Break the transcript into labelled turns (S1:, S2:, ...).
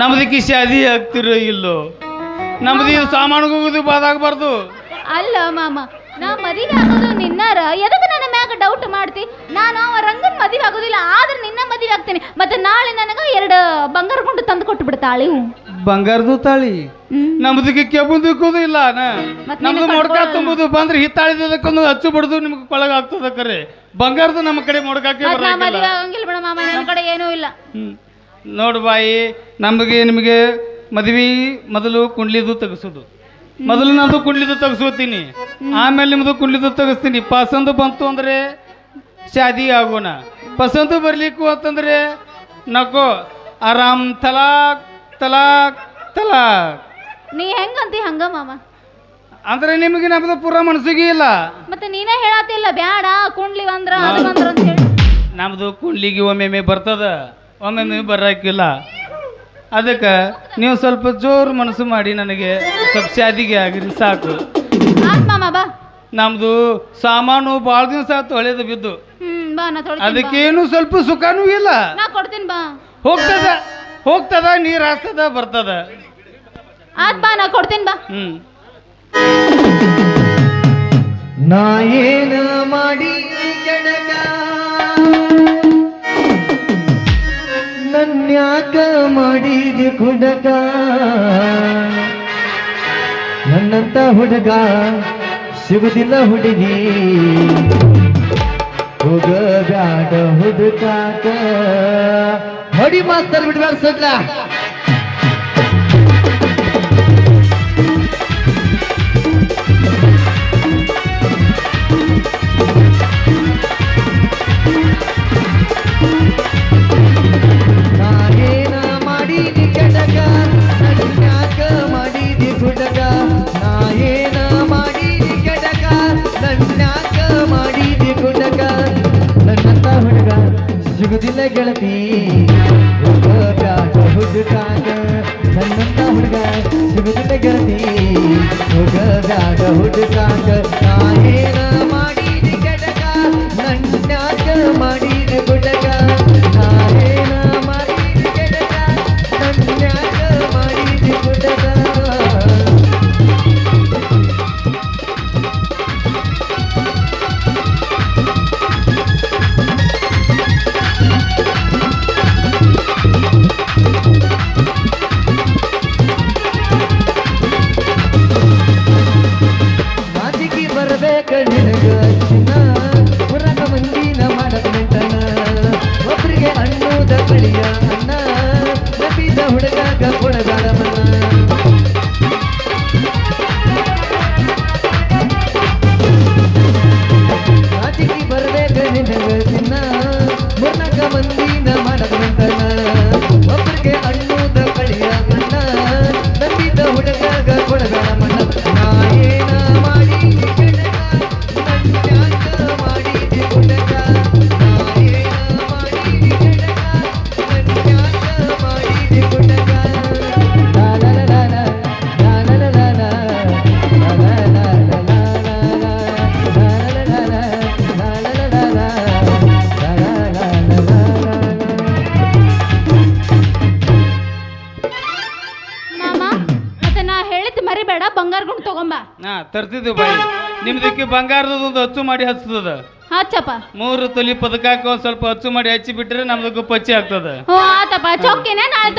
S1: ನಮ್ದಕ್ಕೆ ಶಾದಿ ಆಗ್ತಿರೋ ಇಲ್ಲೋ? ನಮ್ದು ಇದು ಸಾಮಾನು ಹೋಗುದು ಬಾದಾಗಬಾರ್ದು.
S2: ಅಲ್ಲ ಮಾಮ ನಾ ಮದುವೆ ಆಗೋದು ನಿನ್ನಾರ? ಎದಕ್ಕೆ ನನ್ನ ಮ್ಯಾಗ ಡೌಟ್ ಮಾಡ್ತಿ? ನಾನು ಅವ ರಂಗನ್ ಮದುವೆ ಆಗೋದಿಲ್ಲ ಆದ್ರೆ ನಿನ್ನ ಮದುವೆ ಆಗ್ತೀನಿ. ಮತ್ತೆ ನಾಳೆ ನನಗ ಎರಡು ಬಂಗಾರ ಕೊಂಡು ತಂದು ಕೊಟ್ಟು ಬಿಡ್ತಾಳೆ
S1: ಬಂಗಾರದು ತಾಳಿ. ನಮ್ದಕ್ಕೆ ಕೆಬ್ಬುದಕ್ಕೂ ಇಲ್ಲ ನಾ?
S2: ಮತ್ತ್
S1: ನಮ್ದು
S2: ನೀನು
S1: ಮೊಡ್ಕ
S2: ಕಟ್ಕೊಳ್ಳಲ್ಲ.
S1: ತುಂಬುದು ಬಂದ್ರೆ ಹಿತ್ತಾಳಿದಕ್ಕೊಂದು ಹಚ್ಚು ಬಿಡುದು ನಿಮ್ಗೆ ಕೊಳಗ ಆಗ್ತದ ಕರೆ. ಬಂಗಾರದು ನಮ್ಮ ಕಡೆ ಮೊಡ್ಕಾಕೆ
S2: ಬರಲ್ಲ ನಾ
S1: ಬರಂಗಿಲ್ಲ.
S2: ಮದುವೆ ಆಗಂಗಿಲ್ಲ ಬಿಡ ಮಾಮ ನನ್ನ ಕಡೆ ಏನೂ ಇಲ್ಲ.
S1: ಹ್ಮ್. ನೋಡು ಬಾಯಿ ನಮಗೆ ನಿಮಗೆ ಮದುವೆ ಮೊದಲು ಕುಂಡ್ಲಿದು ತೆಗೆಸೋದು. ಮೊದಲು ನಂದು ಕುಂಡ್ಲಿದು ತೆಗೆಸೋತೀನಿ ಆಮೇಲೆ ನಿಮ್ಮದು ಕುಂಡ್ಲಿದು ತೆಗೆಸ್ತೀನಿ. ಪಸಂದು ಬಂತು ಅಂದ್ರೆ ಶಾದಿ ಆಗೋಣ. ಪಸಂದು ಬರ್ಲಿಕ್ಕು ಅಂತಂದ್ರೆ ನಕೋ ಆರಾಮ್ ತಲಾಕ್ ತಲಾಕ್ ತಲಾಕ್.
S2: ನೀ ಹೆಂಗಂತಿ ಹಂಗ ಮಾಮ?
S1: ಅಂದ್ರೆ ನಿಮಗೆ ನಮ್ದು ಪೂರ ಮನಸ್ಸಿಗೆ ಇಲ್ಲ.
S2: ಮತ್ತೆ ನೀನೇ ಹೇಳತ್ತಿಲ್ಲ ಬ್ಯಾಡ ಕುಂಡ್ಲಿ ಬಂದ್ರ ಅದು ಬಂದ್ರ ಅಂತ ಹೇಳಿ.
S1: ನಮ್ದು ಕುಂಡ್ಲಿಗೆ ಒಮ್ಮೊಮ್ಮೆ ಬರ್ತದ. ಒಮ್ಮೊಮ್ಮೆ ಬರೋಕ್ಕಿಲ್ಲ ಅದಕ್ಕೆ ನೀವು ಸ್ವಲ್ಪ ಜೋರು ಮನಸ್ಸು ಮಾಡಿ ನನಗೆ ಸ್ವಲ್ಪ ಶಾದಿಗೆ ಆಗಿರಿ ಸಾಕು.
S2: ಬಾ.
S1: ನಮ್ದು ಸಾಮಾನು ಭಾಳ ದಿವಸ ತೊಳೆದು ಹಳೇದು ಬಿದ್ದು.
S2: ಹ್ಮ್ ಬಾ ನಾ ತೊಳ್ತೀನಿ ಬಾ.
S1: ಅದಕ್ಕೇನು ಸ್ವಲ್ಪ ಸುಖನೂ ಇಲ್ಲ.
S2: ನಾ ಕೊಡ್ತೀನಿ ಬಾ.
S1: ಹೋಗ್ತದ ಹೋಗ್ತದ ನೀರು ಹಾಸ್ತದ ಬರ್ತದ.
S2: ಆತ್ ಬಾ ನಾ ಕೊಡ್ತೀನಿ ಬಾ.
S1: ಹ್ಮ್.
S3: ನಾ ಏನ ಮಾಡಿ ಕೆಣಕ ಮಾಡಿದೆ ಕುಡಕ ನನ್ನಂತ ಹುಡುಗ ಸಿಗುದಿಲ್ಲ ಹುಡುಗಿ. ಬ್ಯಾಡ ಹುಡುಕಾಕ ಹೊಡಿ ಮಾಸ್ತರ್ ಬಿಡ್ಬೇಡ ಸಡ್ಲ. ಸಿಗುದಿಲ್ಲ ಗೆಳತಿ. ಹುಡುಗಾಟ ಹುಡುಗಾಟ ನನ್ನಂತ ಹುಡುಗ ಸಿಗುದಿಲ್ಲ ಗೆಳತಿ. ಹುಡುಗಾಟ ಹುಡುಗಾಟ ನಾನೇನ ಮಾಡಿದ ಕೆಡಗ ನನ್ನ ಮಾಡಿದ ಗುಡಗ? ಮಳಿಯ ಅನ್ನ ನಬಿದ ಹುಡುಗ ಗಬ್ಬುಣಗಾರ ಮನ್ನ
S2: ಆಟಿಗೆ ಬರದೆ ಬೆನಿನಗ ತಿನ್ನ ಮುನ್ನಕ ಬಂದಿ
S1: ಹಾ ತರ್ತಿದ್ವಿ ಬಾಯಿ. ನಿಮ್ದಕ್ಕೆ ಬಂಗಾರದೊಂದು ಅಚ್ಚು ಮಾಡಿ ಹಚ್ಚದ
S2: ಹಚ್ಚಪ್ಪ
S1: ಮೂರು ತೊಲಿ ಪದಕಕ್ಕೆ ಒಂದ್ ಸ್ವಲ್ಪ ಅಚ್ಚು ಮಾಡಿ ಹಚ್ಚಿ ಬಿಟ್ರೆ ನಮ್ದು ಪಚ್ಚಿ ಆಗ್ತದ.
S2: ಹ್ಞೂ ಆತಪ್ಪ ಚೊಕ್ಕಿನ ನಾಳೆ